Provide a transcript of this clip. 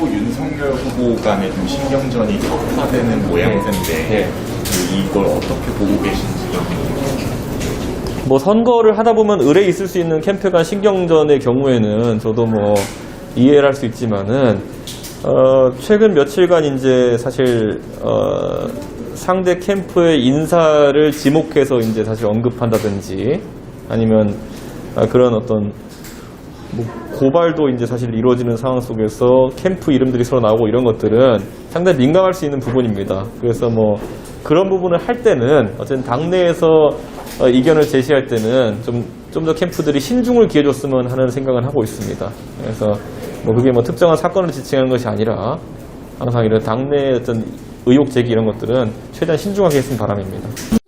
윤석열 후보 간에 좀 신경전이 격화되는 모양새인데 네. 그 이걸 어떻게 보고 계신지 뭐 선거를 하다 보면 의뢰 있을 수 있는 캠프 간 신경전의 경우에는 저도 뭐 이해를 할 수 있지만은 어, 최근 며칠간 이제 사실 어, 상대 캠프의 인사를 지목해서 이제 사실 언급한다든지 아니면 아, 그런 어떤 뭐 고발도 이제 사실 이루어지는 상황 속에서 캠프 이름들이 서로 나오고 이런 것들은 상당히 민감할 수 있는 부분입니다. 그래서 뭐 그런 부분을 할 때는 어쨌든 당내에서 어, 이견을 제시할 때는 좀 좀 더 캠프들이 신중을 기해줬으면 하는 생각을 하고 있습니다. 그래서 뭐 그게 뭐 특정한 사건을 지칭하는 것이 아니라 항상 이런 당내 어떤 의혹 제기 이런 것들은 최대한 신중하게 했으면 바람입니다.